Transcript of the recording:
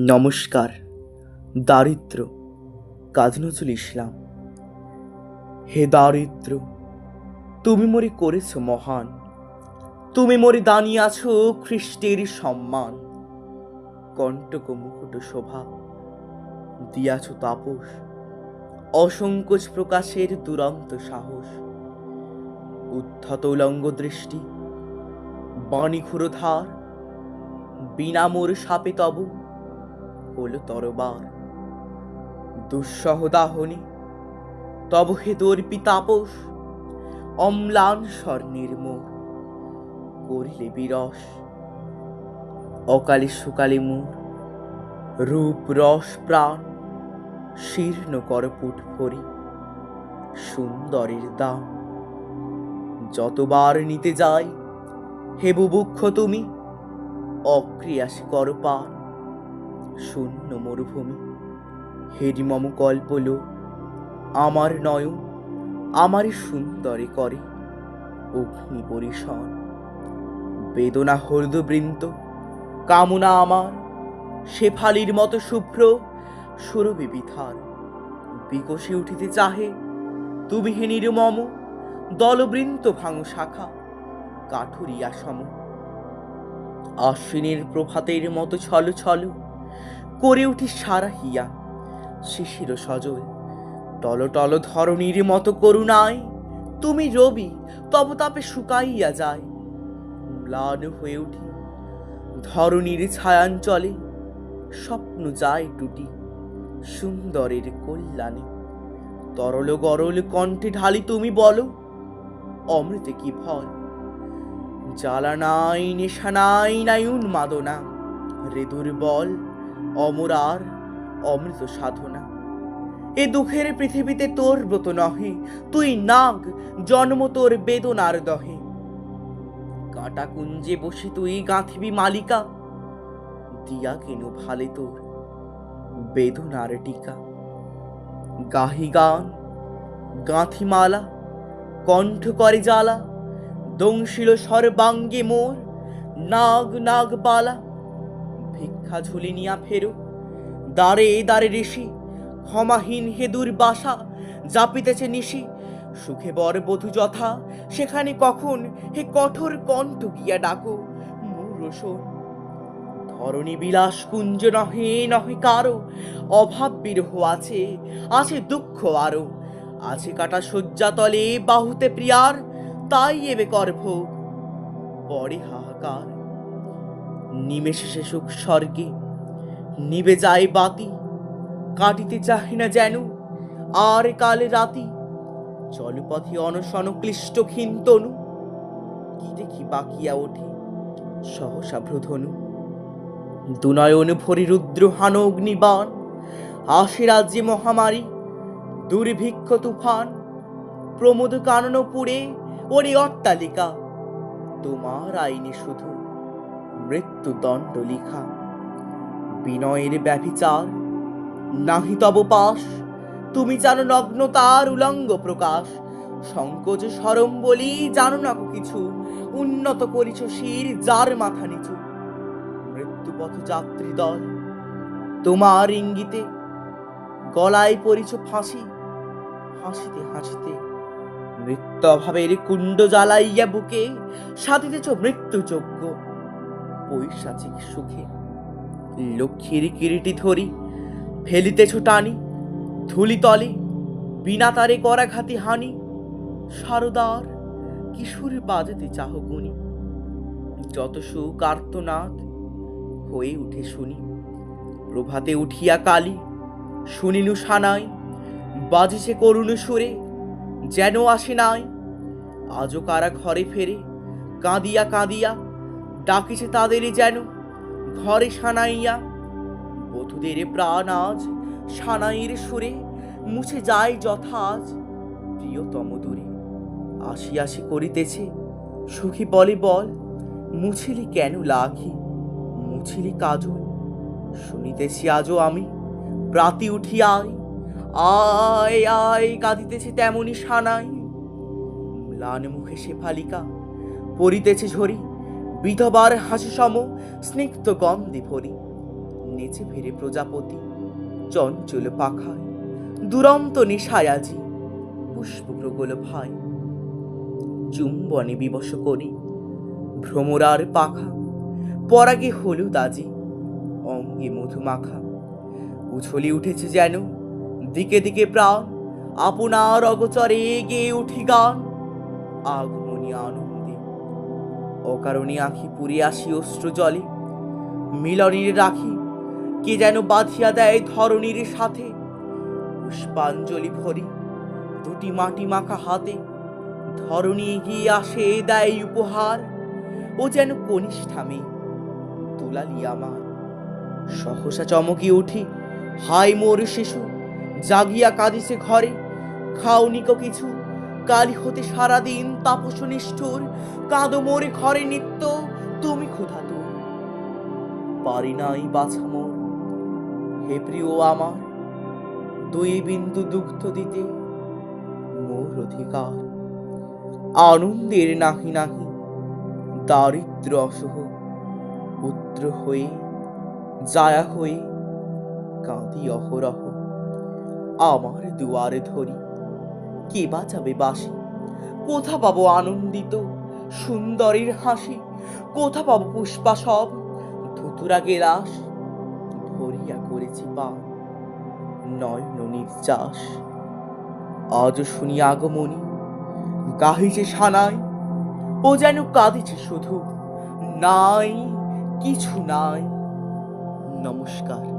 নমস্কার, দারিদ্র কাজী নজরুল ইসলাম। হে দারিদ্র, তুমি মরি করেছ মহান। তুমি মরি দাঁড়িয়ে আছো খ্রিস্টের সম্মান। কণ্টক মুকুট শোভা, দিয়াছ তাপস। অসংকোচ প্রকাশের দুরন্ত সাহস। উদ্ধত উলঙ্গ দৃষ্টি, বাণী ধার বিনামোর সাপে তব। হল তরবার। দুঃসহ দাহনে তব হে দর্পি তাপস অম্লান স্বর্ণের মোর। করিলে বিরস, অকালে সুকালে মোর। রূপ রস প্রাণ, শীর্ণ করপুট ভরি, সুন্দরের দাম যতবার নিতে যাই, হে বুভুক্ষ তুমি অক্রিয়াসী কর পান। শূন্য মরুভূমি। হেরি মম কল্পল আমার নয়ন আমার সুন্দরে করে। অগ্নি পরিশন বেদনা হৃদবৃন্ত কামনা আমার, শেফালির মতো শুভ্র, সুরভি বিধান। বিকশে উঠিতে চাহে তুমি হে নির্মম দলবৃন্ত ভাঙো শাখা, কাঠুরিয়া সম। আশ্বিনের প্রভাতের মতো ছল ছল করে উঠি সারা হিয়া। শিশির সজল টল টল ধরণীর মতো করুণায়, তুমি রবি, তব তাপে শুকাইয়া যায়। ম্লান হয়ে উঠি, ধরণীর ছায়াঞ্চলে, স্বপ্ন যায় টুটি সুন্দরের কল্যাণে। তরল গরল কণ্ঠে ঢালি তুমি বলো, অমৃতে কি ফল? জ্বালা নাই, নেশা নাই নাই উন্মাদনা রে বল অমরার অমৃত সাধনা। এ দুঃখের পৃথিবীতে তোর ব্রত নহে, তুই নাগ, জন্ম তোর বেদনার দহে। কাটা কুঞ্জে বসে তুই গাঁথিবি মালিকা, দিয়া কেন ভালে তোর বেদনার টিকা। গাহি গান, গাঁথি মালা, কণ্ঠ করে জ্বালা, দংশিল সর্বাঙ্গে মোর নাগ নাগ বালা ভিক্ষা ঝুলি নিয়া ফেরো। দাঁড়ে দাঁড়ে ঋষি, ক্ষমাহীন হেদুর বাসা জাপিতেছে নিশি। সুখে বর বধূ যথা, সেখানে কখন হে কঠোর কণ্ঠ গিয়া ডাকো মূরসন ধরণী বিলাস কুঞ্জ নহে নহে কারও, অভাব বিরহ আছে আছে দুঃখ আরও। আছে কাটা শয্যা তলে বাহুতে প্রিয়ার, তাই এবে কর পরে হাহাকার নিমেষে সে সুখ স্বর্গে, নিবে যায় বাতি, কাটিতে চাহি না যেন, আর কালে রাতি, জলপথে অনশন ক্লিষ্ট ক্ষীণতনু কি দেখি বাকিয়া ওঠে সহসা ভ্রধনু। দুনয়ন ভরি রুদ্র হান অগ্নিবাণ, আসে রাজ্যে মহামারী, দুর্ভিক্ষ তুফান, প্রমোদ কানন পুড়ে ওরে অট্টালিকা, তোমার আইনে শুধু মৃত্যুদণ্ড লিখা বিনয়ের ব্যভিচার, নাহি তব পাশ। তুমি জানো নগ্ন তার উলঙ্গ প্রকাশ। সংকোচ সরম বলি জানো না কিছু। উন্নত করিছ শির যার মাথা নিচু। মৃত্যুপথ যাত্রী দল, তোমার ইঙ্গিতে। গলায় পরিছ ফাঁসি, হাসিতে হাসিতে। মৃত্যু অভাবের কুণ্ড জ্বালাইয়া বুকে, সাধিতেছ মৃত্যুযোগ্য পৈশাচিক সুখে। লক্ষ্মীর কিরিটি ধরি, ফেলিতেছ টানি, ধুলি তলে, বিনা তারে করাঘাতি হানি, সারদার কিশোর বাজাতে চাহ গুনি। যত সুখ আর্তনাদ হয়ে উঠে শুনি, প্রভাতে উঠিয়া কালী, শুনিনু সানাই বাজিছে করুণ সুরে, যেন আসে নাই, আজও কারা ঘরে ফেরে, কাঁদিয়া কাঁদিয়া ডাকিছে তাদেরই যেন। ঘরে সানাইয়া, বধূদের প্রাণ আজ সানাইয়ের সুরে মুছে যায় যথা আজ প্রিয়তম দূরে আসি আসি করিতেছে, সুখী বলে বল, মুছিলি কেন লাখি, মুছিলি কাজল। শুনিতেছি আজও আমি, প্রাতি উঠি আয় আয় আয় কাঁদিতেছে তেমনি সানাই। ম্লান মুখে শেফালিকা পড়িতেছে ঝরি বিধবার হাসি সম স্নিগ্ধ গন্ধে ভরি। নেচে ফেরে প্রজাপতি, চঞ্চল পাখায়, দুরন্ত নেশায় আজি পুষ্প প্রগল ভাই চুম্বনে বিবশ করি, ভ্রমরার পাখা, পরাগে হলুদ আজি, অঙ্গে মধুমাখা উছলি উঠেছে যেন দিকে দিকে প্রাণ, আপনার অগচরে গেয়ে উঠি গান। আগমনী আনন্দে অকারণে আঁখি পুরে আসি অশ্রু জলে মিলনের রাখি কে যেন বাঁধিয়া দেয় ধরণীর সাথে। পুষ্পাঞ্জলি ভরি দুটি মাটি মাখা হাতে। ধরণী এগিয়ে আসে দেয় উপহার। ও যেন কনিষ্ঠা মেয়ে তুলালি আমার। সহসা চমকি উঠি হাই মোর শিশু, জাগিয়া কাঁদিছে ঘরে। খাওনিক কিছু কালি হতে সারাদিন, তাপস নিষ্ঠুর, কাঁদো মোর ঘরে নিত্য, তুমি ক্ষুধা তো। পারি নাই বাছা মোর। হে প্রিয় আমার, দুই বিন্দু দুগ্ধ দিতে মোর অধিকার। আনন্দের নাহি নাহি দারিদ্র অসহ পুত্র হয়ে, জায়া হয়ে কাঁদি অহরহ। আমার দুয়ারে ধরি কে বাঁচাবে বাসি কোথা পাবো আনন্দিত, সুন্দরীর হাসি? কোথা পাবো পুষ্পা সব? ধুতুরা গেলাস, ধরিয়া করেছি পা নয়ন নির্যাস আজ শুনি আগমনী। গাহিছে সানাই, ও যেন কাঁদিছে শুধু। নাই, কিছু নাই। নমস্কার।